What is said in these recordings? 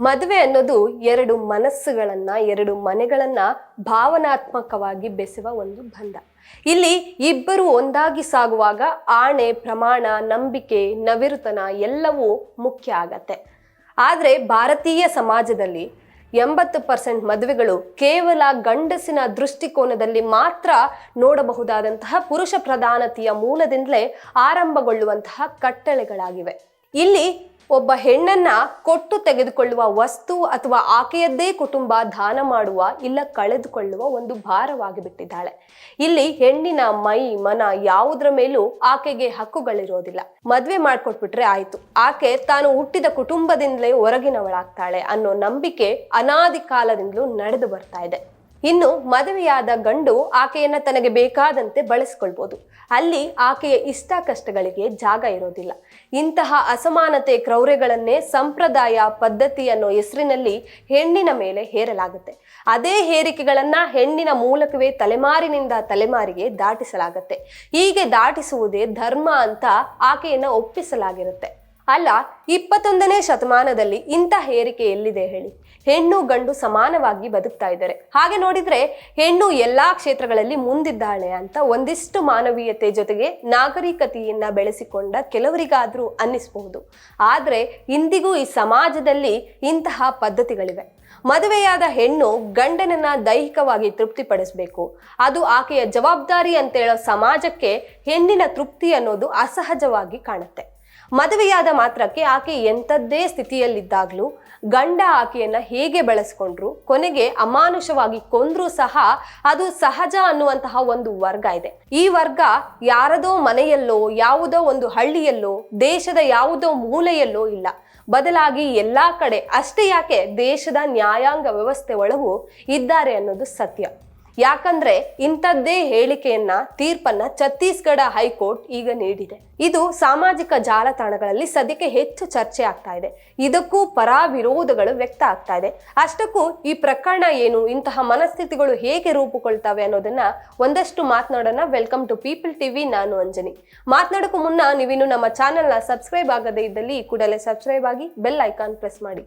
ಮದುವೆ ಅನ್ನೋದು ಎರಡು ಮನಸ್ಸುಗಳನ್ನ, ಎರಡು ಮನೆಗಳನ್ನ ಭಾವನಾತ್ಮಕವಾಗಿ ಬೆಸುವ ಒಂದು ಬಂಧ. ಇಲ್ಲಿ ಇಬ್ಬರು ಒಂದಾಗಿ ಸಾಗುವಾಗ ಆಣೆ, ಪ್ರಮಾಣ, ನಂಬಿಕೆ, ನವಿರುತನ ಎಲ್ಲವೂ ಮುಖ್ಯ ಆಗತ್ತೆ. ಆದರೆ ಭಾರತೀಯ ಸಮಾಜದಲ್ಲಿ ಎಂಬತ್ತು ಪರ್ಸೆಂಟ್ ಮದುವೆಗಳು ಕೇವಲ ಗಂಡಸಿನ ದೃಷ್ಟಿಕೋನದಲ್ಲಿ ಮಾತ್ರ ನೋಡಬಹುದಾದಂತಹ ಪುರುಷ ಪ್ರಧಾನತೆಯ ಮೂಲದಿಂದಲೇ ಆರಂಭಗೊಳ್ಳುವಂತಹ ಕಟ್ಟಳೆಗಳಾಗಿವೆ. ಇಲ್ಲಿ ಒಬ್ಬ ಹೆಣ್ಣನ್ನ ಕೊಟ್ಟು ತೆಗೆದುಕೊಳ್ಳುವ ವಸ್ತು ಅಥವಾ ಆಕೆಯದ್ದೇ ಕುಟುಂಬ ದಾನ ಮಾಡುವ ಇಲ್ಲ ಕಳೆದುಕೊಳ್ಳುವ ಒಂದು ಭಾರವಾಗಿ ಬಿಟ್ಟಿದ್ದಾಳೆ. ಇಲ್ಲಿ ಹೆಣ್ಣಿನ ಮೈ, ಮನ ಯಾವುದರ ಮೇಲೂ ಆಕೆಗೆ ಹಕ್ಕುಗಳಿರೋದಿಲ್ಲ. ಮದ್ವೆ ಮಾಡ್ಕೊಟ್ಬಿಟ್ರೆ ಆಯ್ತು. ಆಕೆ ತಾನು ಹುಟ್ಟಿದ ಕುಟುಂಬದಿಂದಲೇ ಹೊರಗಿನವಳಾಗ್ತಾಳೆ ಅನ್ನೋ ನಂಬಿಕೆ ಅನಾದಿ ಕಾಲದಿಂದಲೂ ನಡೆದು ಬರ್ತಾ ಇದೆ. ಇನ್ನು ಮದುವೆಯಾದ ಗಂಡು ಆಕೆಯನ್ನ ತನಗೆ ಬೇಕಾದಂತೆ ಬಳಸ್ಕೊಳ್ಬೋದು. ಅಲ್ಲಿ ಆಕೆಯ ಇಷ್ಟ ಕಷ್ಟಗಳಿಗೆ ಜಾಗ ಇರೋದಿಲ್ಲ. ಇಂತಹ ಅಸಮಾನತೆ ಕ್ರೌರ್ಯಗಳನ್ನೇ ಸಂಪ್ರದಾಯ ಪದ್ಧತಿ ಅನ್ನೋ ಹೆಸರಿನಲ್ಲಿ ಹೆಣ್ಣಿನ ಮೇಲೆ ಹೇರಲಾಗುತ್ತೆ. ಅದೇ ಹೇರಿಕೆಗಳನ್ನ ಹೆಣ್ಣಿನ ಮೂಲಕವೇ ತಲೆಮಾರಿನಿಂದ ತಲೆಮಾರಿಗೆ ದಾಟಿಸಲಾಗುತ್ತೆ. ಹೀಗೆ ದಾಟಿಸುವುದೇ ಧರ್ಮ ಅಂತ ಆಕೆಯನ್ನ ಒಪ್ಪಿಸಲಾಗಿರುತ್ತೆ. ಅಲ್ಲ, ಇಪ್ಪತ್ತೊಂದನೇ ಶತಮಾನದಲ್ಲಿ ಇಂಥ ಹೇರಿಕೆ ಎಲ್ಲಿದೆ ಹೇಳಿ? ಹೆಣ್ಣು ಗಂಡು ಸಮಾನವಾಗಿ ಬದುಕ್ತಾ ಇದ್ದಾರೆ. ಹಾಗೆ ನೋಡಿದ್ರೆ ಹೆಣ್ಣು ಎಲ್ಲಾ ಕ್ಷೇತ್ರಗಳಲ್ಲಿ ಮುಂದಿದ್ದಾಳೆ ಅಂತ ಒಂದಿಷ್ಟು ಮಾನವೀಯತೆ ಜೊತೆಗೆ ನಾಗರಿಕತೆಯನ್ನ ಬೆಳೆಸಿಕೊಂಡ ಕೆಲವರಿಗಾದ್ರೂ ಅನ್ನಿಸಬಹುದು. ಆದ್ರೆ ಇಂದಿಗೂ ಈ ಸಮಾಜದಲ್ಲಿ ಇಂತಹ ಪದ್ಧತಿಗಳಿವೆ. ಮದುವೆಯಾದ ಹೆಣ್ಣು ಗಂಡನನ್ನ ದೈಹಿಕವಾಗಿ ತೃಪ್ತಿಪಡಿಸಬೇಕು. ಅದು ಆಕೆಯ ಜವಾಬ್ದಾರಿ ಅಂತ ಹೇಳೋ ಸಮಾಜಕ್ಕೆ ಹೆಣ್ಣಿನ ತೃಪ್ತಿ ಅನ್ನೋದು ಅಸಹಜವಾಗಿ ಕಾಣುತ್ತೆ. ಮದುವೆಯಾದ ಮಾತ್ರಕ್ಕೆ ಆಕೆ ಎಂಥದ್ದೇ ಸ್ಥಿತಿಯಲ್ಲಿದ್ದಾಗ್ಲೂ ಗಂಡ ಆಕೆಯನ್ನ ಹೇಗೆ ಬೆಳೆಸ್ಕೊಂಡ್ರು, ಕೊನೆಗೆ ಅಮಾನುಷವಾಗಿ ಕೊಂದ್ರೂ ಸಹ ಅದು ಸಹಜ ಅನ್ನುವಂತಹ ಒಂದು ವರ್ಗ ಇದೆ. ಈ ವರ್ಗ ಯಾರದೋ ಮನೆಯಲ್ಲೋ, ಯಾವುದೋ ಒಂದು ಹಳ್ಳಿಯಲ್ಲೋ, ದೇಶದ ಯಾವುದೋ ಮೂಲೆಯಲ್ಲೋ ಇಲ್ಲ. ಬದಲಾಗಿ ಎಲ್ಲಾ ಕಡೆ ಅಷ್ಟೇ ಯಾಕೆ ದೇಶದ ನ್ಯಾಯಾಂಗ ವ್ಯವಸ್ಥೆ ಒಳಗೂ ಇದ್ದಾರೆ ಅನ್ನೋದು ಸತ್ಯ. ಯಾಕಂದ್ರೆ ಇಂಥದ್ದೇ ಹೇಳಿಕೆಯನ್ನ, ತೀರ್ಪನ್ನ ಛತ್ತೀಸ್ಗಢ ಹೈಕೋರ್ಟ್ ಈಗ ನೀಡಿದೆ. ಇದು ಸಾಮಾಜಿಕ ಜಾಲತಾಣಗಳಲ್ಲಿ ಸದ್ಯಕ್ಕೆ ಹೆಚ್ಚು ಚರ್ಚೆ ಆಗ್ತಾ ಇದೆ. ಇದಕ್ಕೂ ಪರ ವಿರೋಧಗಳು ವ್ಯಕ್ತ ಆಗ್ತಾ ಇದೆ. ಅಷ್ಟಕ್ಕೂ ಈ ಪ್ರಕರಣ ಏನು, ಇಂತಹ ಮನಸ್ಥಿತಿಗಳು ಹೇಗೆ ರೂಪುಗೊಳ್ತವೆ ಅನ್ನೋದನ್ನ ಒಂದಷ್ಟು ಮಾತನಾಡೋಣ. ವೆಲ್ಕಮ್ ಟು ಪೀಪಲ್ ಟಿವಿ, ನಾನು ಅಂಜನಿ. ಮಾತನಾಡೋಕ್ಕೂ ಮುನ್ನ ನೀವಿನ್ನು ನಮ್ಮ ಚಾನೆಲ್ನ ಸಬ್ಸ್ಕ್ರೈಬ್ ಆಗದೇ ಇದ್ದಲ್ಲಿ ಕೂಡಲೇ ಸಬ್ಸ್ಕ್ರೈಬ್ ಆಗಿ ಬೆಲ್ ಐಕಾನ್ ಪ್ರೆಸ್ ಮಾಡಿ.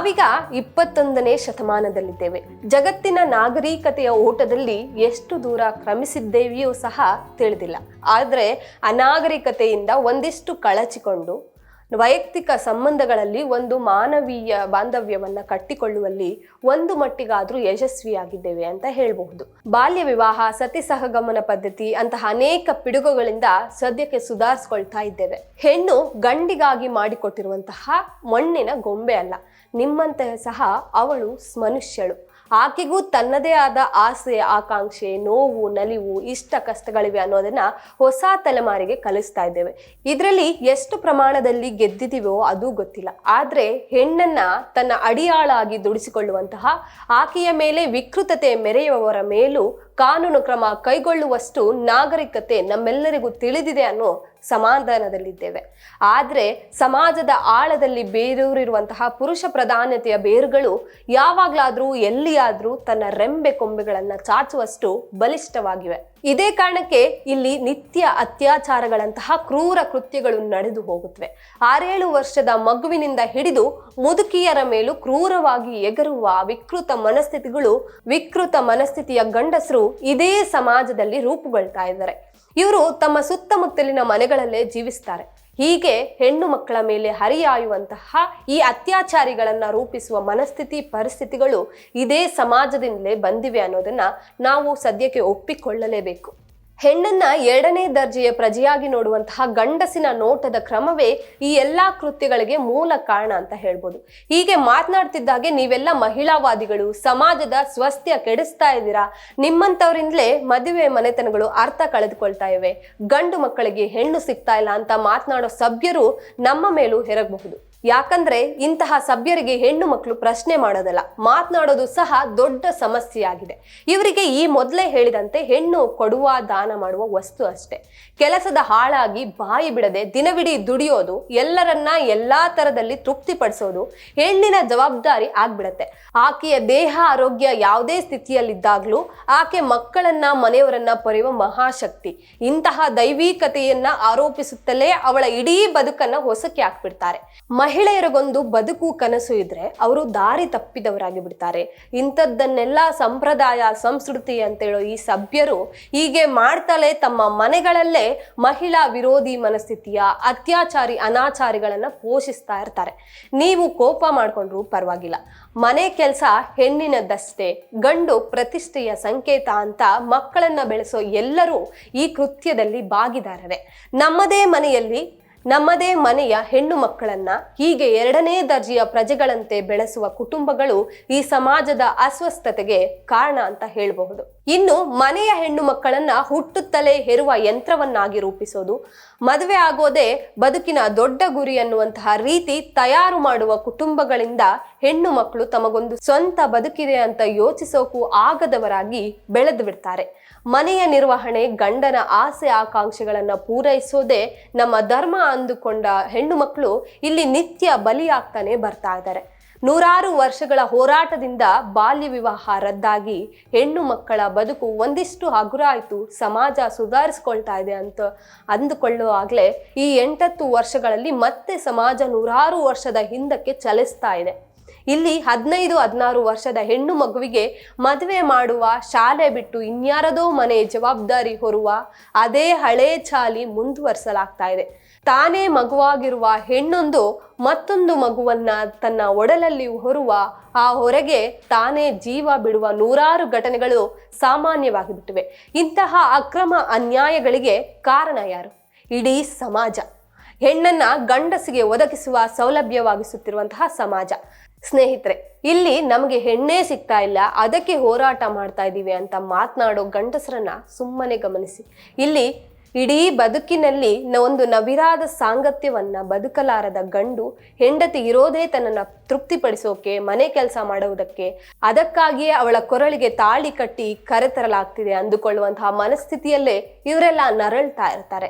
ನಾವೀಗ ಇಪ್ಪತ್ತೊಂದನೇ ಶತಮಾನದಲ್ಲಿದ್ದೇವೆ. ಜಗತ್ತಿನ ನಾಗರಿಕತೆಯ ಓಟದಲ್ಲಿ ಎಷ್ಟು ದೂರ ಕ್ರಮಿಸಿದ್ದೇವೆಯೂ ಸಹ ತಿಳಿದಿಲ್ಲ. ಆದರೆ ಅನಾಗರಿಕತೆಯಿಂದ ಒಂದಿಷ್ಟು ಕಳಚಿಕೊಂಡು ವೈಯಕ್ತಿಕ ಸಂಬಂಧಗಳಲ್ಲಿ ಒಂದು ಮಾನವೀಯ ಬಾಂಧವ್ಯವನ್ನು ಕಟ್ಟಿಕೊಳ್ಳುವಲ್ಲಿ ಒಂದು ಮಟ್ಟಿಗಾದರೂ ಯಶಸ್ವಿಯಾಗಿದ್ದೇವೆ ಅಂತ ಹೇಳಬಹುದು. ಬಾಲ್ಯ ವಿವಾಹ, ಸತಿ ಸಹಗಮನ ಪದ್ಧತಿ ಅಂತಹ ಅನೇಕ ಪಿಡುಗುಗಳಿಂದ ಸದ್ಯಕ್ಕೆ ಸುಧಾರಿಸ್ಕೊಳ್ತಾ ಇದ್ದೇವೆ. ಹೆಣ್ಣು ಗಂಡಿಗಾಗಿ ಮಾಡಿಕೊಟ್ಟಿರುವಂತಹ ಮಣ್ಣಿನ ಗೊಂಬೆ ಅಲ್ಲ ನಿಮ್ಮಂತೆ ಸಹ ಅವಳು ಮನುಷ್ಯಳು. ಆಕೆಗೂ ತನ್ನದೇ ಆದ ಆಸೆ, ಆಕಾಂಕ್ಷೆ, ನೋವು, ನಲಿವು ಇಷ್ಟ ಕಷ್ಟಗಳಿವೆ ಅನ್ನೋದನ್ನ ಹೊಸ ತಲೆಮಾರಿಗೆ ಕಲಿಸ್ತಾ ಇದ್ದೇವೆ. ಇದರಲ್ಲಿ ಎಷ್ಟು ಪ್ರಮಾಣದಲ್ಲಿ ಗೆದ್ದಿದೀವೋ ಅದು ಗೊತ್ತಿಲ್ಲ. ಆದ್ರೆ ಹೆಣ್ಣನ್ನ ತನ್ನ ಅಡಿಯಾಳಾಗಿ ದುಡಿಸಿಕೊಳ್ಳುವಂತಹ ಆಕೆಯ ಮೇಲೆ ವಿಕೃತತೆ ಮೆರೆಯುವವರ ಮೇಲೂ ಕಾನೂನು ಕ್ರಮ ಕೈಗೊಳ್ಳುವಷ್ಟು ನಾಗರಿಕತೆ ನಮ್ಮೆಲ್ಲರಿಗೂ ತಿಳಿದಿದೆ ಅನ್ನೋ ಸಮಾಧಾನದಲ್ಲಿದ್ದೇವೆ. ಆದರೆ ಸಮಾಜದ ಆಳದಲ್ಲಿ ಬೇರೂರಿರುವಂತಹ ಪುರುಷ ಪ್ರಧಾನತೆಯ ಬೇರುಗಳು ಯಾವಾಗಲಾದರೂ ಎಲ್ಲಿಯಾದರೂ ತನ್ನ ರೆಂಬೆ ಕೊಂಬೆಗಳನ್ನು ಚಾಚುವಷ್ಟು ಬಲಿಷ್ಠವಾಗಿವೆ. ಇದೇ ಕಾರಣಕ್ಕೆ ಇಲ್ಲಿ ನಿತ್ಯ ಅತ್ಯಾಚಾರಗಳಂತಹ ಕ್ರೂರ ಕೃತ್ಯಗಳು ನಡೆದು ಹೋಗುತ್ತವೆ. ಆರೇಳು ವರ್ಷದ ಮಗುವಿನಿಂದ ಹಿಡಿದು ಮುದುಕಿಯರ ಮೇಲೂ ಕ್ರೂರವಾಗಿ ಎಗರುವ ವಿಕೃತ ಮನಸ್ಥಿತಿಗಳು, ವಿಕೃತ ಮನಸ್ಥಿತಿಯ ಗಂಡಸರು ಇದೇ ಸಮಾಜದಲ್ಲಿ ರೂಪುಗೊಳ್ತಾ ಇದ್ದಾರೆ. ಇವರು ತಮ್ಮ ಸುತ್ತಮುತ್ತಲಿನ ಮನೆಗಳಲ್ಲೇ ಜೀವಿಸ್ತಾರೆ. ಹೀಗೆ ಹೆಣ್ಣು ಮಕ್ಕಳ ಮೇಲೆ ಹರಿಯಾಯುವಂತಹ ಈ ಅತ್ಯಾಚಾರಿಗಳನ್ನು ರೂಪಿಸುವ ಮನಸ್ಥಿತಿ, ಪರಿಸ್ಥಿತಿಗಳು ಇದೇ ಸಮಾಜದಿಂದಲೇ ಬಂದಿವೆ ಅನ್ನೋದನ್ನ ನಾವು ಸದ್ಯಕ್ಕೆ ಒಪ್ಪಿಕೊಳ್ಳಲೇಬೇಕು. ಹೆಣ್ಣನ್ನ ಎರಡನೇ ದರ್ಜೆಯ ಪ್ರಜೆಯಾಗಿ ನೋಡುವಂತಹ ಗಂಡಸಿನ ನೋಟದ ಕ್ರಮವೇ ಈ ಎಲ್ಲಾ ಕೃತ್ಯಗಳಿಗೆ ಮೂಲ ಕಾರಣ ಅಂತ ಹೇಳ್ಬೋದು. ಹೀಗೆ ಮಾತನಾಡ್ತಿದ್ದಾಗೆ ನೀವೆಲ್ಲ ಮಹಿಳಾವಾದಿಗಳು, ಸಮಾಜದ ಸ್ವಸ್ಥ್ಯ ಕೆಡಿಸ್ತಾ ಇದ್ದೀರಾ? ನಿಮ್ಮಂಥವರಿಂದಲೇ ಮದುವೆ ಮನೆತನಗಳು ಅರ್ಥ ಕಳೆದುಕೊಳ್ತಾ ಇವೆ. ಗಂಡು ಮಕ್ಕಳಿಗೆ ಹೆಣ್ಣು ಸಿಗ್ತಾ ಇಲ್ಲ ಅಂತ ಮಾತನಾಡೋ ಸಭ್ಯರು ನಮ್ಮ ಮೇಲೂ ಹೆರಗಬಹುದು ಯಾಕಂದ್ರೆ ಇಂತಹ ಸಭ್ಯರಿಗೆ ಹೆಣ್ಣು ಮಕ್ಕಳು ಪ್ರಶ್ನೆ ಮಾಡೋದಲ್ಲ, ಮಾತನಾಡೋದು ಸಹ ದೊಡ್ಡ ಸಮಸ್ಯೆಯಾಗಿದೆ. ಇವರಿಗೆ ಈ ಮೊದಲೇ ಹೇಳಿದಂತೆ ಹೆಣ್ಣು ಕೊಡುವ ದಾನ ಮಾಡುವ ವಸ್ತು ಅಷ್ಟೇ. ಕೆಲಸದ ಹಾಳಾಗಿ ಬಾಯಿ ಬಿಡದೆ ದಿನವಿಡೀ ದುಡಿಯೋದು, ಎಲ್ಲರನ್ನ ಎಲ್ಲಾ ತರದಲ್ಲಿ ತೃಪ್ತಿಪಡಿಸೋದು ಹೆಣ್ಣಿನ ಜವಾಬ್ದಾರಿ ಆಗ್ಬಿಡತ್ತೆ. ಆಕೆಯ ದೇಹ ಆರೋಗ್ಯ ಯಾವುದೇ ಸ್ಥಿತಿಯಲ್ಲಿದ್ದಾಗ್ಲೂ ಆಕೆ ಮಕ್ಕಳನ್ನ, ಮನೆಯವರನ್ನ ಪೊರೆಯುವ ಮಹಾಶಕ್ತಿ. ಇಂತಹ ದೈವಿಕತೆಯನ್ನ ಆರೋಪಿಸುತ್ತಲೇ ಅವಳ ಇಡೀ ಬದುಕನ್ನ ಹೊಸಕ್ಕೆ ಹಾಕ್ಬಿಡ್ತಾರೆ. ಮಹಿಳೆಯರಿಗೊಂದು ಬದುಕು ಕನಸು ಇದ್ರೆ ಅವರು ದಾರಿ ತಪ್ಪಿದವರಾಗಿ ಬಿಡ್ತಾರೆ ಇಂಥದ್ದನ್ನೆಲ್ಲ ಸಂಪ್ರದಾಯ, ಸಂಸ್ಕೃತಿ ಅಂತೇಳೋ ಈ ಸಭ್ಯರು ಹೀಗೆ ಮಾಡ್ತಲೇ ತಮ್ಮ ಮನೆಗಳಲ್ಲೇ ಮಹಿಳಾ ವಿರೋಧಿ ಮನಸ್ಥಿತಿಯ ಅತ್ಯಾಚಾರಿ, ಅನಾಚಾರಿಗಳನ್ನ ಪೋಷಿಸ್ತಾ ಇರ್ತಾರೆ. ನೀವು ಕೋಪ ಮಾಡಿಕೊಂಡ್ರು ಪರವಾಗಿಲ್ಲ. ಮನೆ ಕೆಲಸ ಹೆಣ್ಣಿನದಷ್ಟೇ. ಗಂಡು ಪ್ರತಿಷ್ಠೆಯ ಸಂಕೇತ ಅಂತ ಮಕ್ಕಳನ್ನ ಬೆಳೆಸೋ ಎಲ್ಲರೂ ಈ ಕೃತ್ಯದಲ್ಲಿ ಭಾಗಿದಾರರೇ. ನಮ್ಮದೇ ಮನೆಯಲ್ಲಿ ನಮ್ಮದೇ ಮನೆಯ ಹೆಣ್ಣು ಮಕ್ಕಳನ್ನ ಹೀಗೆ ಎರಡನೇ ದರ್ಜೆಯ ಪ್ರಜೆಗಳಂತೆ ಬೆಳೆಸುವ ಕುಟುಂಬಗಳು ಈ ಸಮಾಜದ ಅಸ್ವಸ್ಥತೆಗೆ ಕಾರಣ ಅಂತ ಹೇಳಬಹುದು. ಇನ್ನು ಮನೆಯ ಹೆಣ್ಣು ಮಕ್ಕಳನ್ನ ಹುಟ್ಟುತ್ತಲೇ ಹೆರುವ ಯಂತ್ರವನ್ನಾಗಿ ರೂಪಿಸೋದು, ಮದುವೆ ಆಗೋದೇ ಬದುಕಿನ ದೊಡ್ಡ ಗುರಿ ಅನ್ನುವಂತಹ ರೀತಿ ತಯಾರು ಮಾಡುವ ಕುಟುಂಬಗಳಿಂದ ಹೆಣ್ಣು ಮಕ್ಕಳು ತಮಗೊಂದು ಸ್ವಂತ ಬದುಕಿದೆ ಅಂತ ಯೋಚಿಸೋಕು ಆಗದವರಾಗಿ ಬೆಳೆದು ಬಿಡ್ತಾರೆ. ಮನೆಯ ನಿರ್ವಹಣೆ, ಗಂಡನ ಆಸೆ ಆಕಾಂಕ್ಷೆಗಳನ್ನು ಪೂರೈಸೋದೇ ನಮ್ಮ ಧರ್ಮ ಅಂದುಕೊಂಡ ಹೆಣ್ಣು ಮಕ್ಕಳು ಇಲ್ಲಿ ನಿತ್ಯ ಬಲಿಯಾಗ್ತಾನೆ ಬರ್ತಾ ಇದ್ದಾರೆ. ನೂರಾರು ವರ್ಷಗಳ ಹೋರಾಟದಿಂದ ಬಾಲ್ಯ ವಿವಾಹ ರದ್ದಾಗಿ ಹೆಣ್ಣು ಮಕ್ಕಳ ಬದುಕು ಒಂದಿಷ್ಟು ಹಗುರ ಆಯಿತು ಸಮಾಜ ಸುಧಾರಿಸ್ಕೊಳ್ತಾ ಇದೆ ಅಂತ ಅಂದುಕೊಳ್ಳುವಾಗಲೇ ಈ ಎಂಟತ್ತು ವರ್ಷಗಳಲ್ಲಿ ಮತ್ತೆ ಸಮಾಜ ನೂರಾರು ವರ್ಷದ ಹಿಂದಕ್ಕೆ ಚಲಿಸ್ತಾ ಇದೆ. ಇಲ್ಲಿ ಹದಿನೈದು, ಹದಿನಾರು ವರ್ಷದ ಹೆಣ್ಣು ಮಗುವಿಗೆ ಮದುವೆ ಮಾಡುವ ಶಾಲೆ ಬಿಟ್ಟು ಇನ್ಯಾರದೋ ಮನೆ ಜವಾಬ್ದಾರಿ ಹೊರುವ ಅದೇ ಹಳೇ ಚಾಲಿ ಮುಂದುವರಿಸಲಾಗ್ತಾ ಇದೆ. ತಾನೇ ಮಗುವಾಗಿರುವ ಹೆಣ್ಣೊಂದು ಮತ್ತೊಂದು ಮಗುವನ್ನ ತನ್ನ ಒಡಲಲ್ಲಿ ಹೊರುವ ಆ ಹೊರಗೆ ತಾನೇ ಜೀವ ಬಿಡುವ ನೂರಾರು ಘಟನೆಗಳು ಸಾಮಾನ್ಯವಾಗಿ ಬಿಟ್ಟಿವೆ ಇಂತಹ ಅಕ್ರಮ ಅನ್ಯಾಯಗಳಿಗೆ ಕಾರಣ ಯಾರು? ಇಡೀ ಸಮಾಜ. ಹೆಣ್ಣನ್ನ ಗಂಡಸಿಗೆ ಒದಗಿಸುವ ಸೌಲಭ್ಯವಾಗಿಸುತ್ತಿರುವಂತಹ ಸಮಾಜ. ಸ್ನೇಹಿತರೆ, ಇಲ್ಲಿ ನಮಗೆ ಹೆಣ್ಣೇ ಸಿಗ್ತಾ ಇಲ್ಲ, ಅದಕ್ಕೆ ಹೋರಾಟ ಮಾಡ್ತಾ ಇದ್ದೀವಿ ಅಂತ ಮಾತನಾಡೋ ಗಂಡಸರನ್ನ ಸುಮ್ಮನೆ ಗಮನಿಸಿ. ಇಲ್ಲಿ ಇಡೀ ಬದುಕಿನಲ್ಲಿ ನ- ಒಂದು ನವಿರಾದ ಸಾಂಗತ್ಯವನ್ನ ಬದುಕಲಾರದ ಗಂಡು ಹೆಂಡತಿ ಇರೋದೇ ತನ್ನನ್ನ ತೃಪ್ತಿಪಡಿಸೋಕೆ, ಮನೆ ಕೆಲಸ ಮಾಡುವುದಕ್ಕೆ ಅದಕ್ಕಾಗಿಯೇ ಅವಳ ಕೊರಳಿಗೆ ತಾಳಿ ಕಟ್ಟಿ ಕರೆತರಲಾಗ್ತಿದೆ ಅಂದುಕೊಳ್ಳುವಂತಹ ಮನಸ್ಥಿತಿಯಲ್ಲೇ ಇವರೆಲ್ಲ ನರಳ್ತಾ ಇರ್ತಾರೆ.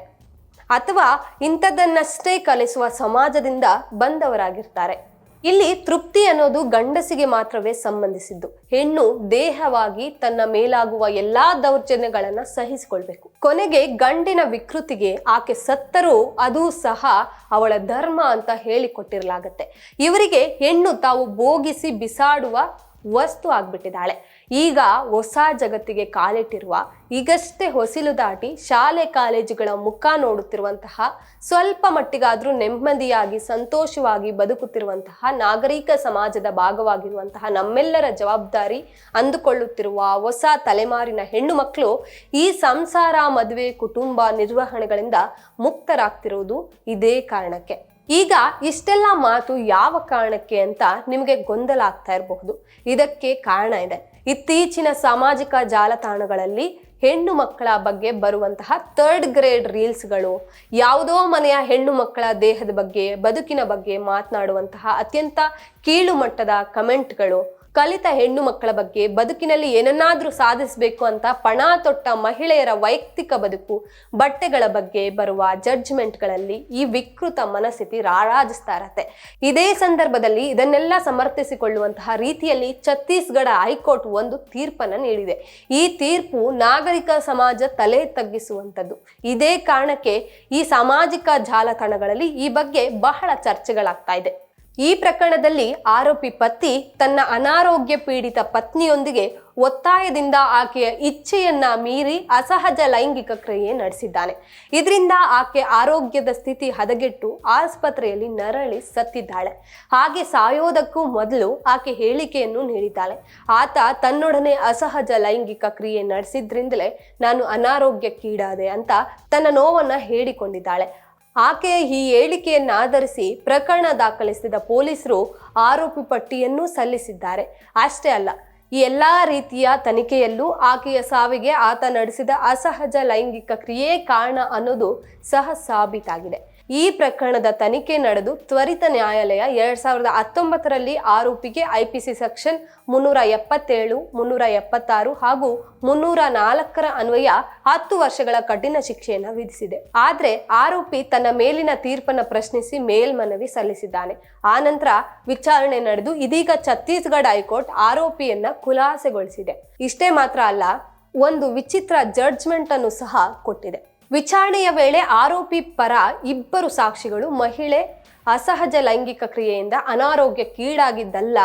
ಅಥವಾ ಇಂಥದ್ದನ್ನಷ್ಟೇ ಕಲಿಸುವ ಸಮಾಜದಿಂದ ಬಂದವರಾಗಿರ್ತಾರೆ. ಇಲ್ಲಿ ತೃಪ್ತಿ ಅನ್ನೋದು ಗಂಡಸಿಗೆ ಮಾತ್ರವೇ ಸಂಬಂಧಿಸಿದ್ದು. ಹೆಣ್ಣು ದೇಹವಾಗಿ ತನ್ನ ಮೇಲಾಗುವ ಎಲ್ಲಾ ದೌರ್ಜನ್ಯಗಳನ್ನ ಸಹಿಸಿಕೊಳ್ಬೇಕು. ಕೊನೆಗೆ ಗಂಡಿನ ವಿಕೃತಿಗೆ ಆಕೆ ಸತ್ತರೂ ಅದು ಸಹ ಅವಳ ಧರ್ಮ ಅಂತ ಹೇಳಿಕೊಟ್ಟಿರಲಾಗತ್ತೆ. ಇವರಿಗೆ ಹೆಣ್ಣು ತಾವು ಭೋಗಿಸಿ ಬಿಸಾಡುವ ವಸ್ತು ಆಗ್ಬಿಟ್ಟಿದ್ದಾಳೆ. ಈಗ ಹೊಸ ಜಗತ್ತಿಗೆ ಕಾಲಿಟ್ಟಿರುವ, ಈಗಷ್ಟೇ ಹೊಸಿಲು ದಾಟಿ ಶಾಲೆ ಕಾಲೇಜುಗಳ ಮುಖ ನೋಡುತ್ತಿರುವಂತಹ, ಸ್ವಲ್ಪ ಮಟ್ಟಿಗಾದರೂ ನೆಮ್ಮದಿಯಾಗಿ ಸಂತೋಷವಾಗಿ ಬದುಕುತ್ತಿರುವಂತಹ ನಾಗರಿಕ ಸಮಾಜದ ಭಾಗವಾಗಿರುವಂತಹ ನಮ್ಮೆಲ್ಲರ ಜವಾಬ್ದಾರಿ ಅಂದುಕೊಳ್ಳುತ್ತಿರುವ ಹೊಸ ತಲೆಮಾರಿನ ಹೆಣ್ಣು ಮಕ್ಕಳು ಈ ಸಂಸಾರ ಮದುವೆ ಕುಟುಂಬ ನಿರ್ವಹಣೆಗಳಿಂದ ಮುಕ್ತರಾಗ್ತಿರುವುದು ಇದೇ ಕಾರಣಕ್ಕೆ. ಈಗ ಇಷ್ಟೆಲ್ಲ ಮಾತು ಯಾವ ಕಾರಣಕ್ಕೆ ಅಂತ ನಿಮಗೆ ಗೊಂದಲ ಆಗ್ತಾ ಇರಬಹುದು. ಇದಕ್ಕೆ ಕಾರಣ ಇದೆ. ಇತ್ತೀಚಿನ ಸಾಮಾಜಿಕ ಜಾಲತಾಣಗಳಲ್ಲಿ ಹೆಣ್ಣು ಮಕ್ಕಳ ಬಗ್ಗೆ ಬರುವಂತಹ ಥರ್ಡ್ ಗ್ರೇಡ್ ರೀಲ್ಸ್ಗಳು ಯಾವುದೋ ಮನೆಯ ಹೆಣ್ಣು ಮಕ್ಕಳ ದೇಹದ ಬಗ್ಗೆ, ಬದುಕಿನ ಬಗ್ಗೆ ಮಾತನಾಡುವಂತಹ ಅತ್ಯಂತ ಕೀಳು ಮಟ್ಟದ ಕಮೆಂಟ್ಗಳು ಕಲಿತ ಹೆಣ್ಣು ಮಕ್ಕಳ ಬಗ್ಗೆ ಬದುಕಿನಲ್ಲಿ ಏನನ್ನಾದರೂ ಸಾಧಿಸಬೇಕು ಅಂತ ಪಣ ತೊಟ್ಟ ಮಹಿಳೆಯರ ವೈಯಕ್ತಿಕ ಬದುಕು, ಬಟ್ಟೆಗಳ ಬಗ್ಗೆ ಬರುವ ಜಡ್ಜ್ಮೆಂಟ್ಗಳಲ್ಲಿ ಈ ವಿಕೃತ ಮನಸ್ಥಿತಿ ರಾರಾಜಿಸ್ತಾ ಇರತ್ತೆ ಇದೇ ಸಂದರ್ಭದಲ್ಲಿ ಇದನ್ನೆಲ್ಲ ಸಮರ್ಥಿಸಿಕೊಳ್ಳುವಂತಹ ರೀತಿಯಲ್ಲಿ ಛತ್ತೀಸ್ಗಢ ಹೈಕೋರ್ಟ್ ಒಂದು ತೀರ್ಪನ್ನು ನೀಡಿದೆ. ಈ ತೀರ್ಪು ನಾಗರಿಕ ಸಮಾಜ ತಲೆ ತಗ್ಗಿಸುವಂಥದ್ದು. ಇದೇ ಕಾರಣಕ್ಕೆ ಈ ಸಾಮಾಜಿಕ ಜಾಲತಾಣಗಳಲ್ಲಿ ಈ ಬಗ್ಗೆ ಬಹಳ ಚರ್ಚೆಗಳಾಗ್ತಾ ಇದೆ. ಈ ಪ್ರಕರಣದಲ್ಲಿ ಆರೋಪಿ ಪತಿ ತನ್ನ ಅನಾರೋಗ್ಯ ಪೀಡಿತ ಪತ್ನಿಯೊಂದಿಗೆ ಒತ್ತಾಯದಿಂದ ಆಕೆಯ ಇಚ್ಛೆಯನ್ನ ಮೀರಿ ಅಸಹಜ ಲೈಂಗಿಕ ಕ್ರಿಯೆ ನಡೆಸಿದ್ದಾನೆ. ಇದರಿಂದ ಆಕೆ ಆರೋಗ್ಯದ ಸ್ಥಿತಿ ಹದಗೆಟ್ಟು ಆಸ್ಪತ್ರೆಯಲ್ಲಿ ನರಳಿ ಸತ್ತಿದ್ದಾಳೆ. ಹಾಗೆ ಸಾಯೋದಕ್ಕೂ ಮೊದಲು ಆಕೆ ಹೇಳಿಕೆಯನ್ನು ನೀಡಿದ್ದಾಳೆ. ಆತ ತನ್ನೊಡನೆ ಅಸಹಜ ಲೈಂಗಿಕ ಕ್ರಿಯೆ ನಡೆಸಿದ್ರಿಂದಲೇ ನಾನು ಅನಾರೋಗ್ಯಕ್ಕೀಡಾದೆ ಅಂತ ತನ್ನ ನೋವನ್ನ ಹೇಳಿಕೊಂಡಿದ್ದಾಳೆ. ಆಕೆಯ ಈ ಹೇಳಿಕೆಯನ್ನು ಆಧರಿಸಿ ಪ್ರಕರಣ ದಾಖಲಿಸಿದ ಪೊಲೀಸರು ಆರೋಪಿ ಪಟ್ಟಿಯನ್ನು ಸಲ್ಲಿಸಿದ್ದಾರೆ. ಅಷ್ಟೇ ಅಲ್ಲ, ಈ ಎಲ್ಲ ರೀತಿಯ ತನಿಖೆಯಲ್ಲೂ ಆಕೆಯ ಸಾವಿಗೆ ಆತ ನಡೆಸಿದ ಅಸಹಜ ಲೈಂಗಿಕ ಕ್ರಿಯೆ ಕಾರಣ ಅನ್ನೋದು ಸಹ ಸಾಬೀತಾಗಿದೆ. ಈ ಪ್ರಕರಣದ ತನಿಖೆ ನಡೆದು ತ್ವರಿತ ನ್ಯಾಯಾಲಯ ಎರಡ್ ಸಾವಿರದ ಹತ್ತೊಂಬತ್ತರಲ್ಲಿ ಆರೋಪಿಗೆ ಐಪಿಸಿ ಸೆಕ್ಷನ್ ಮುನ್ನೂರ ಎಪ್ಪತ್ತೇಳು, ಮುನ್ನೂರ ಎಪ್ಪತ್ತಾರು ಹಾಗೂ ಮುನ್ನೂರ ನಾಲ್ಕರ ಅನ್ವಯ ಹತ್ತು ವರ್ಷಗಳ ಕಠಿಣ ಶಿಕ್ಷೆಯನ್ನು ವಿಧಿಸಿದೆ. ಆದರೆ ಆರೋಪಿ ತನ್ನ ಮೇಲಿನ ತೀರ್ಪನ್ನು ಪ್ರಶ್ನಿಸಿ ಮೇಲ್ಮನವಿ ಸಲ್ಲಿಸಿದ್ದಾನೆ. ಆನಂತರ ವಿಚಾರಣೆ ನಡೆದು ಇದೀಗ ಛತ್ತೀಸ್ಗಢ ಹೈಕೋರ್ಟ್ ಆರೋಪಿಯನ್ನ ಖುಲಾಸೆಗೊಳಿಸಿದೆ. ಇಷ್ಟೇ ಮಾತ್ರ ಅಲ್ಲ, ಒಂದು ವಿಚಿತ್ರ ಜಡ್ಜ್ಮೆಂಟ್ ಅನ್ನು ಸಹ ಕೊಟ್ಟಿದೆ. ವಿಚಾರಣೆಯ ವೇಳೆ ಆರೋಪಿ ಪರ ಇಬ್ಬರು ಸಾಕ್ಷಿಗಳು ಮಹಿಳೆ ಅಸಹಜ ಲೈಂಗಿಕ ಕ್ರಿಯೆಯಿಂದ ಅನಾರೋಗ್ಯಕ್ಕೀಡಾಗಿದ್ದಲ್ಲ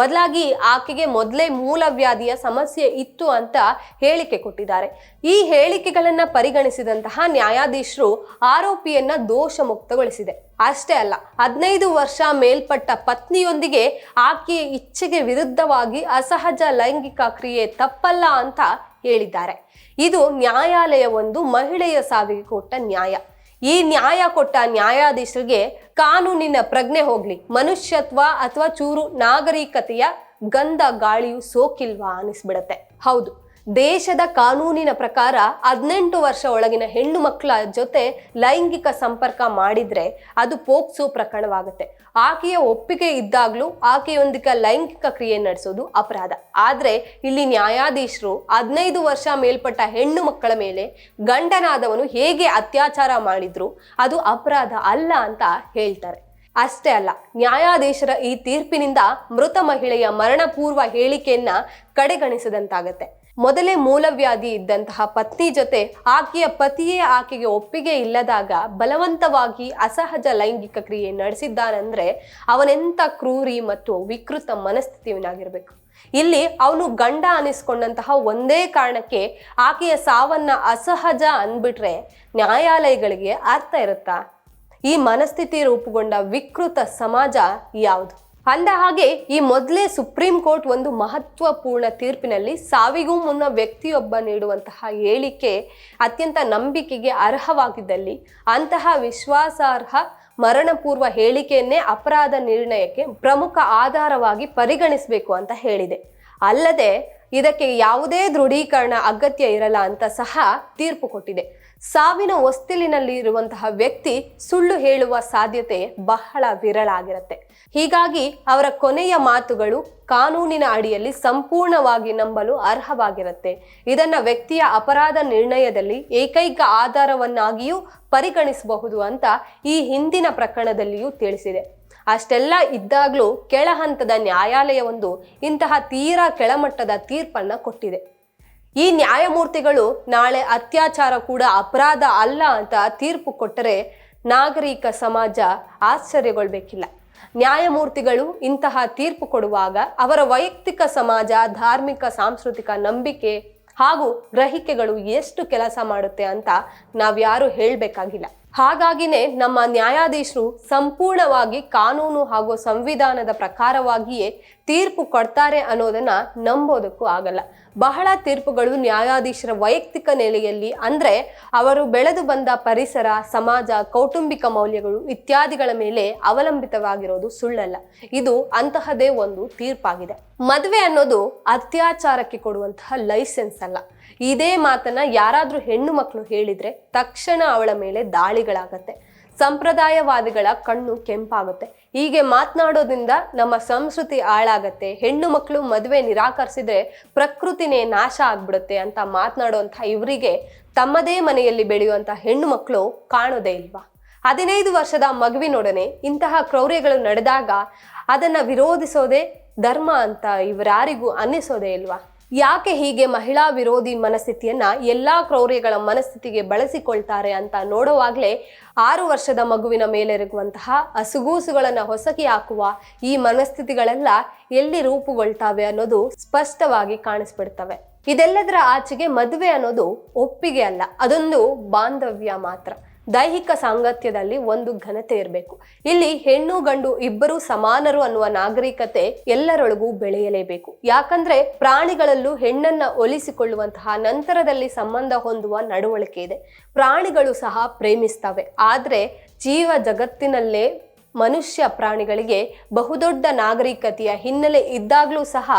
ಬದಲಾಗಿ ಆಕೆಗೆ ಮೊದಲೇ ಮೂಲವ್ಯಾಧಿಯ ಸಮಸ್ಯೆ ಇತ್ತು ಅಂತ ಹೇಳಿಕೆ ಕೊಟ್ಟಿದ್ದಾರೆ. ಈ ಹೇಳಿಕೆಗಳನ್ನು ಪರಿಗಣಿಸಿದಂತಹ ನ್ಯಾಯಾಧೀಶರು ಆರೋಪಿಯನ್ನ ದೋಷ ಮುಕ್ತಗೊಳಿಸಿದೆ ಅಷ್ಟೇ ಅಲ್ಲ, ಹದಿನೈದು ವರ್ಷ ಮೇಲ್ಪಟ್ಟ ಪತ್ನಿಯೊಂದಿಗೆ ಆಕೆಯ ಇಚ್ಛೆಗೆ ವಿರುದ್ಧವಾಗಿ ಅಸಹಜ ಲೈಂಗಿಕ ಕ್ರಿಯೆ ತಪ್ಪಲ್ಲ ಅಂತ ಹೇಳಿದ್ದಾರೆ. ಇದು ನ್ಯಾಯಾಲಯ ಒಂದು ಮಹಿಳೆಯ ಸಾವಿಗೆ ಕೊಟ್ಟ ನ್ಯಾಯ. ಈ ನ್ಯಾಯ ಕೊಟ್ಟ ನ್ಯಾಯಾಧೀಶರಿಗೆ ಕಾನೂನಿನ ಪ್ರಜ್ಞೆ ಹೋಗ್ಲಿ. ಮನುಷ್ಯತ್ವ ಅಥವಾ ಚೂರು ನಾಗರಿಕತೆಯ ಗಂಧ ಗಾಳಿಯು ಸೋಕಿಲ್ವಾ ಅನಿಸ್ಬಿಡತ್ತೆ. ಹೌದು, ದೇಶದ ಕಾನೂನಿನ ಪ್ರಕಾರ ಹದಿನೆಂಟು ವರ್ಷ ಒಳಗಿನ ಹೆಣ್ಣು ಮಕ್ಕಳ ಜೊತೆ ಲೈಂಗಿಕ ಸಂಪರ್ಕ ಮಾಡಿದ್ರೆ ಅದು ಪೋಕ್ಸೋ ಪ್ರಕರಣವಾಗುತ್ತೆ. ಆಕೆಯ ಒಪ್ಪಿಗೆ ಇದ್ದಾಗ್ಲೂ ಆಕೆಯೊಂದಿಗೆ ಲೈಂಗಿಕ ಕ್ರಿಯೆ ನಡೆಸೋದು ಅಪರಾಧ. ಆದ್ರೆ ಇಲ್ಲಿ ನ್ಯಾಯಾಧೀಶರು ಹದಿನೈದು ವರ್ಷ ಮೇಲ್ಪಟ್ಟ ಹೆಣ್ಣು ಮಕ್ಕಳ ಮೇಲೆ ಗಂಡನಾದವನು ಹೇಗೆ ಅತ್ಯಾಚಾರ ಮಾಡಿದ್ರು ಅದು ಅಪರಾಧ ಅಲ್ಲ ಅಂತ ಹೇಳ್ತಾರೆ. ಅಷ್ಟೇ ಅಲ್ಲ, ನ್ಯಾಯಾಧೀಶರ ಈ ತೀರ್ಪಿನಿಂದ ಮೃತ ಮಹಿಳೆಯ ಮರಣಪೂರ್ವ ಹೇಳಿಕೆಯನ್ನ ಕಡೆಗಣಿಸಿದಂತಾಗತ್ತೆ. ಮೊದಲೇ ಮೂಲವ್ಯಾಧಿ ಇದ್ದಂತಹ ಪತ್ನಿ ಜೊತೆ ಆಕೆಯ ಪತಿಯೇ ಆಕೆಗೆ ಒಪ್ಪಿಗೆ ಇಲ್ಲದಾಗ ಬಲವಂತವಾಗಿ ಅಸಹಜ ಲೈಂಗಿಕ ಕ್ರಿಯೆ ನಡೆಸಿದ್ದಾನಂದ್ರೆ ಅವನೆಂತ ಕ್ರೂರಿ ಮತ್ತು ವಿಕೃತ ಮನಸ್ಥಿತಿಯನ್ನಾಗಿರ್ಬೇಕು ಇಲ್ಲಿ ಅವನು ಗಂಡ ಅನಿಸ್ಕೊಂಡಂತಹ ಒಂದೇ ಕಾರಣಕ್ಕೆ ಆಕೆಯ ಸಾವನ್ನ ಅಸಹಜ ಅಂದ್ಬಿಟ್ರೆ ನ್ಯಾಯಾಲಯಗಳಿಗೆ ಅರ್ಥ ಇರುತ್ತಾ? ಈ ಮನಸ್ಥಿತಿ ರೂಪುಗೊಂಡ ವಿಕೃತ ಸಮಾಜ ಯಾವುದು? ಅಂದ ಹಾಗೆ ಈ ಮೊದಲೇ ಸುಪ್ರೀಂ ಕೋರ್ಟ್ ಒಂದು ಮಹತ್ವಪೂರ್ಣ ತೀರ್ಪಿನಲ್ಲಿ ಸಾವಿಗೂ ಮುನ್ನ ವ್ಯಕ್ತಿಯೊಬ್ಬ ನೀಡುವಂತಹ ಹೇಳಿಕೆ ಅತ್ಯಂತ ನಂಬಿಕೆಗೆ ಅರ್ಹವಾಗಿದ್ದಲ್ಲಿ ಅಂತಹ ವಿಶ್ವಾಸಾರ್ಹ ಮರಣಪೂರ್ವ ಹೇಳಿಕೆಯನ್ನೇ ಅಪರಾಧ ನಿರ್ಣಯಕ್ಕೆ ಪ್ರಮುಖ ಆಧಾರವಾಗಿ ಪರಿಗಣಿಸಬೇಕು ಅಂತ ಹೇಳಿದೆ. ಅಲ್ಲದೆ ಇದಕ್ಕೆ ಯಾವುದೇ ದೃಢೀಕರಣ ಅಗತ್ಯ ಇರಲ್ಲ ಅಂತ ಸಹ ತೀರ್ಪು ಕೊಟ್ಟಿದೆ. ಸಾವಿನ ಹೊಸ್ತಿಲಿನಲ್ಲಿ ಇರುವಂತಹ ವ್ಯಕ್ತಿ ಸುಳ್ಳು ಹೇಳುವ ಸಾಧ್ಯತೆ ಬಹಳ ವಿರಳ ಆಗಿರುತ್ತೆ ಹೀಗಾಗಿ ಅವರ ಕೊನೆಯ ಮಾತುಗಳು ಕಾನೂನಿನ ಅಡಿಯಲ್ಲಿ ಸಂಪೂರ್ಣವಾಗಿ ನಂಬಲು ಅರ್ಹವಾಗಿರುತ್ತೆ. ಇದನ್ನ ವ್ಯಕ್ತಿಯ ಅಪರಾಧ ನಿರ್ಣಯದಲ್ಲಿ ಏಕೈಕ ಆಧಾರವನ್ನಾಗಿಯೂ ಪರಿಗಣಿಸಬಹುದು ಅಂತ ಈ ಹಿಂದಿನ ಪ್ರಕರಣದಲ್ಲಿಯೂ ತಿಳಿಸಿದೆ. ಅಷ್ಟೆಲ್ಲ ಇದ್ದಾಗಲೂ ಕೆಳಹಂತದ ನ್ಯಾಯಾಲಯವೊಂದು ಇಂತಹ ತೀರಾ ಕೆಳಮಟ್ಟದ ತೀರ್ಪನ್ನ ಕೊಟ್ಟಿದೆ. ಈ ನ್ಯಾಯಮೂರ್ತಿಗಳು ನಾಳೆ ಅತ್ಯಾಚಾರ ಕೂಡ ಅಪರಾಧ ಅಲ್ಲ ಅಂತ ತೀರ್ಪು ಕೊಟ್ಟರೆ ನಾಗರಿಕ ಸಮಾಜ ಆಶ್ಚರ್ಯಗೊಳ್ಬೇಕಿಲ್ಲ. ನ್ಯಾಯಮೂರ್ತಿಗಳು ಇಂತಹ ತೀರ್ಪು ಕೊಡುವಾಗ ಅವರ ವೈಯಕ್ತಿಕ ಸಮಾಜ, ಧಾರ್ಮಿಕ, ಸಾಂಸ್ಕೃತಿಕ ನಂಬಿಕೆ ಹಾಗೂ ಗ್ರಹಿಕೆಗಳು ಎಷ್ಟು ಕೆಲಸ ಮಾಡುತ್ತೆ ಅಂತ ನಾವ್ಯಾರು ಹೇಳಬೇಕಾಗಿಲ್ಲ. ಹಾಗಾಗಿನೇ ನಮ್ಮ ನ್ಯಾಯಾಧೀಶರು ಸಂಪೂರ್ಣವಾಗಿ ಕಾನೂನು ಹಾಗೂ ಸಂವಿಧಾನದ ಪ್ರಕಾರವಾಗಿಯೇ ತೀರ್ಪು ಕೊಡ್ತಾರೆ ಅನ್ನೋದನ್ನ ನಂಬೋದಕ್ಕೂ ಆಗಲ್ಲ. ಬಹಳ ತೀರ್ಪುಗಳು ನ್ಯಾಯಾಧೀಶರ ವೈಯಕ್ತಿಕ ನೆಲೆಯಲ್ಲಿ ಅಂದ್ರೆ ಅವರು ಬೆಳೆದು ಬಂದ ಪರಿಸರ, ಸಮಾಜ, ಕೌಟುಂಬಿಕ ಮೌಲ್ಯಗಳು ಇತ್ಯಾದಿಗಳ ಮೇಲೆ ಅವಲಂಬಿತವಾಗಿರೋದು ಸುಳ್ಳಲ್ಲ. ಇದು ಅಂತಹದೇ ಒಂದು ತೀರ್ಪಾಗಿದೆ. ಮದುವೆ ಅನ್ನೋದು ಅತ್ಯಾಚಾರಕ್ಕೆ ಕೊಡುವಂತಹ ಲೈಸೆನ್ಸ್ ಅಲ್ಲ. ಇದೇ ಮಾತನ್ನ ಯಾರಾದ್ರೂ ಹೆಣ್ಣು ಮಕ್ಕಳು ಹೇಳಿದ್ರೆ ತಕ್ಷಣ ಅವಳ ಮೇಲೆ ದಾಳಿಗಳಾಗತ್ತೆ. ಸಂಪ್ರದಾಯವಾದಿಗಳ ಕಣ್ಣು ಕೆಂಪಾಗುತ್ತೆ. ಹೀಗೆ ಮಾತನಾಡೋದ್ರಿಂದ ನಮ್ಮ ಸಂಸ್ಕೃತಿ ಹಾಳಾಗತ್ತೆ, ಹೆಣ್ಣು ಮಕ್ಕಳು ಮದುವೆ ನಿರಾಕರಿಸಿದ್ರೆ ಪ್ರಕೃತಿನೇ ನಾಶ ಆಗ್ಬಿಡುತ್ತೆ ಅಂತ ಮಾತನಾಡುವಂಥ ಇವರಿಗೆ ತಮ್ಮದೇ ಮನೆಯಲ್ಲಿ ಬೆಳೆಯುವಂಥ ಹೆಣ್ಣು ಮಕ್ಕಳು ಕಾಣೋದೇ ಇಲ್ವಾ? ಹದಿನೈದು ವರ್ಷದ ಮಗುವಿನೊಡನೆ ಇಂತಹ ಕ್ರೌರ್ಯಗಳು ನಡೆದಾಗ ಅದನ್ನ ವಿರೋಧಿಸೋದೇ ಧರ್ಮ ಅಂತ ಇವರಾರಿಗೂ ಅನ್ನಿಸೋದೇ ಇಲ್ವಾ? ಯಾಕೆ ಹೀಗೆ ಮಹಿಳಾ ವಿರೋಧಿ ಮನಸ್ಥಿತಿಯನ್ನ ಎಲ್ಲಾ ಕ್ರೌರ್ಯಗಳ ಮನಸ್ಥಿತಿಗೆ ಬಳಸಿಕೊಳ್ತಾರೆ ಅಂತ ನೋಡುವಾಗಲೇ ಆರು ವರ್ಷದ ಮಗುವಿನ ಮೇಲೆರಗುವಂತಹ ಹಸುಗೂಸುಗಳನ್ನ ಹೊಸಕಿ ಹಾಕುವ ಈ ಮನಸ್ಥಿತಿಗಳೆಲ್ಲ ಎಲ್ಲಿ ರೂಪುಗೊಳ್ತಾವೆ ಅನ್ನೋದು ಸ್ಪಷ್ಟವಾಗಿ ಕಾಣಿಸ್ಬಿಡ್ತವೆ. ಇದೆಲ್ಲದರ ಆಚೆಗೆ ಮದುವೆ ಅನ್ನೋದು ಒಪ್ಪಿಗೆ ಅಲ್ಲ, ಅದೊಂದು ಬಾಂಧವ್ಯ ಮಾತ್ರ. ದೈಹಿಕ ಸಾಂಗತ್ಯದಲ್ಲಿ ಒಂದು ಘನತೆ ಇರಬೇಕು. ಇಲ್ಲಿ ಹೆಣ್ಣು, ಗಂಡು ಇಬ್ಬರು ಸಮಾನರು ಅನ್ನುವ ನಾಗರಿಕತೆ ಎಲ್ಲರೊಳಗೂ ಬೆಳೆಯಲೇಬೇಕು. ಯಾಕಂದ್ರೆ ಪ್ರಾಣಿಗಳಲ್ಲೂ ಹೆಣ್ಣನ್ನ ಒಲಿಸಿಕೊಳ್ಳುವಂತಹ ನಂತರದಲ್ಲಿ ಸಂಬಂಧ ಹೊಂದುವ ನಡವಳಿಕೆ ಇದೆ. ಪ್ರಾಣಿಗಳು ಸಹ ಪ್ರೇಮಿಸ್ತವೆ. ಆದ್ರೆ ಜೀವ ಜಗತ್ತಿನಲ್ಲೇ ಮನುಷ್ಯ ಪ್ರಾಣಿಗಳಿಗೆ ಬಹುದೊಡ್ಡ ನಾಗರಿಕತೆಯ ಹಿನ್ನೆಲೆ ಇದ್ದಾಗಲೂ ಸಹ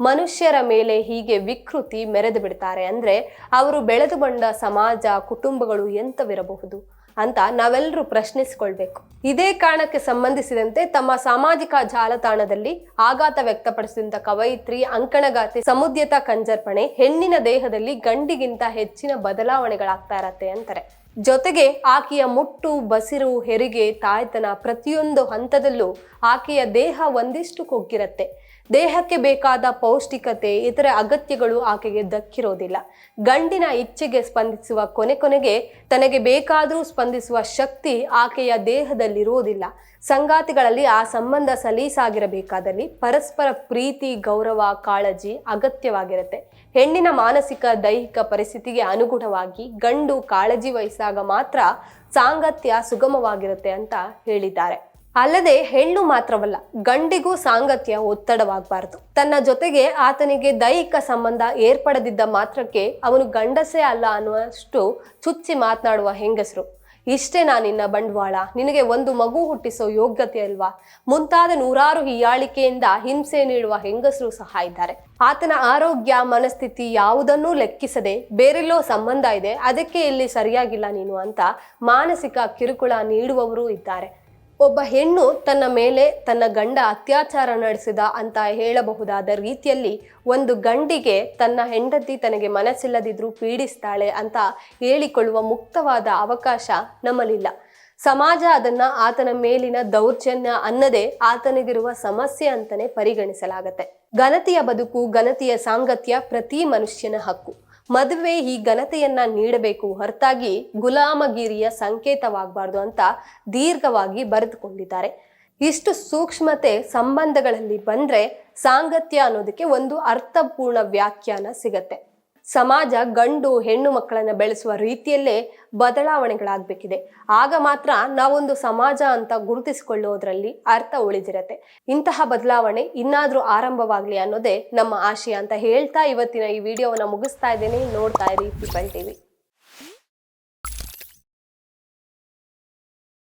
ಮನುಷ್ಯರ ಮೇಲೆ ಹೀಗೆ ವಿಕೃತಿ ಮೆರೆದು ಬಿಡ್ತಾರೆ. ಅಂದ್ರೆ ಅವರು ಬೆಳೆದು ಬಂದ ಸಮಾಜ, ಕುಟುಂಬಗಳು ಎಂಥವಿರಬಹುದು ಅಂತ ನಾವೆಲ್ಲರೂ ಪ್ರಶ್ನಿಸಿಕೊಳ್ಬೇಕು. ಇದೇ ಕಾರಣಕ್ಕೆ ಸಂಬಂಧಿಸಿದಂತೆ ತಮ್ಮ ಸಾಮಾಜಿಕ ಜಾಲತಾಣದಲ್ಲಿ ಆಘಾತ ವ್ಯಕ್ತಪಡಿಸಿದಂತ ಕವಯಿತ್ರಿ ಅಂಕಣಗಾತಿ ಸಮುದ್ಯತ ಕಂಜರ್ಪಣೆ ಹೆಣ್ಣಿನ ದೇಹದಲ್ಲಿ ಗಂಡಿಗಿಂತ ಹೆಚ್ಚಿನ ಬದಲಾವಣೆಗಳಾಗ್ತಾ ಇರತ್ತೆ ಅಂತಾರೆ. ಜೊತೆಗೆ ಆಕೆಯ ಮುಟ್ಟು ಬಸಿರು ಹೆರಿಗೆ ತಾಯ್ತನ ಪ್ರತಿಯೊಂದು ಹಂತದಲ್ಲೂ ಆಕೆಯ ದೇಹ ಒಂದಿಷ್ಟು ಕುಗ್ಗಿರತ್ತೆ. ದೇಹಕ್ಕೆ ಬೇಕಾದ ಪೌಷ್ಟಿಕತೆ, ಇತರ ಅಗತ್ಯಗಳು ಆಕೆಗೆ ದಕ್ಕಿರೋದಿಲ್ಲ. ಗಂಡಿನ ಇಚ್ಛೆಗೆ ಸ್ಪಂದಿಸುವ ಕೊನೆ ಕೊನೆಗೆ ತನಗೆ ಬೇಕಾದರೂ ಸ್ಪಂದಿಸುವ ಶಕ್ತಿ ಆಕೆಯ ದೇಹದಲ್ಲಿರುವುದಿಲ್ಲ. ಸಂಗಾತಿಗಳಲ್ಲಿ ಆ ಸಂಬಂಧ ಸಲೀಸಾಗಿರಬೇಕಾದಲ್ಲಿ ಪರಸ್ಪರ ಪ್ರೀತಿ, ಗೌರವ, ಕಾಳಜಿ ಅಗತ್ಯವಾಗಿರುತ್ತೆ. ಹೆಣ್ಣಿನ ಮಾನಸಿಕ, ದೈಹಿಕ ಪರಿಸ್ಥಿತಿಗೆ ಅನುಗುಣವಾಗಿ ಗಂಡು ಕಾಳಜಿ ವಹಿಸಿದಾಗ ಮಾತ್ರ ಸಾಂಗತ್ಯ ಸುಗಮವಾಗಿರುತ್ತೆ ಅಂತ ಹೇಳಿದ್ದಾರೆ. ಅಲ್ಲದೆ ಹೆಣ್ಣು ಮಾತ್ರವಲ್ಲ, ಗಂಡಿಗೂ ಸಾಂಗತ್ಯ ಒತ್ತಡವಾಗಬಾರದು. ತನ್ನ ಜೊತೆಗೆ ಆತನಿಗೆ ದೈಹಿಕ ಸಂಬಂಧ ಏರ್ಪಡದಿದ್ದ ಮಾತ್ರಕ್ಕೆ ಅವನು ಗಂಡಸೇ ಅಲ್ಲ ಅನ್ನುವಷ್ಟು ಚುಚ್ಚಿ ಮಾತನಾಡುವ ಹೆಂಗಸರು. ಇಷ್ಟೇ ನಾ ನಿನ್ನ ಬಂಡವಾಳ, ನಿನಗೆ ಒಂದು ಮಗು ಹುಟ್ಟಿಸೋ ಯೋಗ್ಯತೆ ಅಲ್ವಾ? ಮುಂತಾದ ನೂರಾರು ಹೀಯಾಳಿಕೆಯಿಂದ ಹಿಂಸೆ ನೀಡುವ ಹೆಂಗಸರು ಸಹ ಇದ್ದಾರೆ. ಆತನ ಆರೋಗ್ಯ, ಮನಸ್ಥಿತಿ ಯಾವುದನ್ನೂ ಲೆಕ್ಕಿಸದೆ ಬೇರೆಲ್ಲೋ ಸಂಬಂಧ ಇದೆ, ಅದಕ್ಕೆ ಇಲ್ಲಿ ಸರಿಯಾಗಿಲ್ಲ ನೀನು ಅಂತ ಮಾನಸಿಕ ಕಿರುಕುಳ ನೀಡುವವರು ಇದ್ದಾರೆ. ಒಬ್ಬ ಹೆಣ್ಣು ತನ್ನ ಮೇಲೆ ತನ್ನ ಗಂಡ ಅತ್ಯಾಚಾರ ನಡೆಸಿದ ಅಂತ ಹೇಳಬಹುದಾದ ರೀತಿಯಲ್ಲಿ ಒಂದು ಗಂಡಿಗೆ ತನ್ನ ಹೆಂಡತಿ ತನಗೆ ಮನಸ್ಸಿಲ್ಲದಿದ್ರೂ ಪೀಡಿಸ್ತಾಳೆ ಅಂತ ಹೇಳಿಕೊಳ್ಳುವ ಮುಕ್ತವಾದ ಅವಕಾಶ ನಮ್ಮಲ್ಲಿಲ್ಲ. ಸಮಾಜ ಅದನ್ನ ಆತನ ಮೇಲಿನ ದೌರ್ಜನ್ಯ ಅನ್ನದೇ ಆತನಿಗಿರುವ ಸಮಸ್ಯೆ ಅಂತಾನೆ ಪರಿಗಣಿಸಲಾಗತ್ತೆ. ಘನತೆಯ ಬದುಕು, ಘನತೆಯ ಸಾಂಗತ್ಯ ಪ್ರತಿ ಮನುಷ್ಯನ ಹಕ್ಕು. ಮದುವೆ ಈ ಘನತೆಯನ್ನ ನೀಡಬೇಕು, ಹೊರತಾಗಿ ಗುಲಾಮಗಿರಿಯ ಸಂಕೇತವಾಗಬಾರ್ದು ಅಂತ ದೀರ್ಘವಾಗಿ ಬರೆದುಕೊಂಡಿದ್ದಾರೆ. ಇಷ್ಟು ಸೂಕ್ಷ್ಮತೆ ಸಂಬಂಧಗಳಲ್ಲಿ ಬಂದ್ರೆ ಸಾಂಗತ್ಯ ಅನ್ನೋದಕ್ಕೆ ಒಂದು ಅರ್ಥಪೂರ್ಣ ವ್ಯಾಖ್ಯಾನ ಸಿಗತ್ತೆ. ಸಮಾಜ ಗಂಡು ಹೆಣ್ಣು ಮಕ್ಕಳನ್ನ ಬೆಳೆಸುವ ರೀತಿಯಲ್ಲೇ ಬದಲಾವಣೆಗಳಾಗಬೇಕಿದೆ. ಆಗ ಮಾತ್ರ ನಾವೊಂದು ಸಮಾಜ ಅಂತ ಗುರುತಿಸಿಕೊಳ್ಳೋದ್ರಲ್ಲಿ ಅರ್ಥ ಉಳಿದಿರತ್ತೆ. ಇಂತಹ ಬದಲಾವಣೆ ಇನ್ನಾದ್ರೂ ಆರಂಭವಾಗಲಿ ಅನ್ನೋದೇ ನಮ್ಮ ಆಶಯ ಅಂತ ಹೇಳ್ತಾ ಇವತ್ತಿನ ಈ ವಿಡಿಯೋವನ್ನ ಮುಗಿಸ್ತಾ ಇದ್ದೀನಿ. ನೋಡ್ತಾ ಇರಿ ಪೀಪಲ್ ಟಿವಿ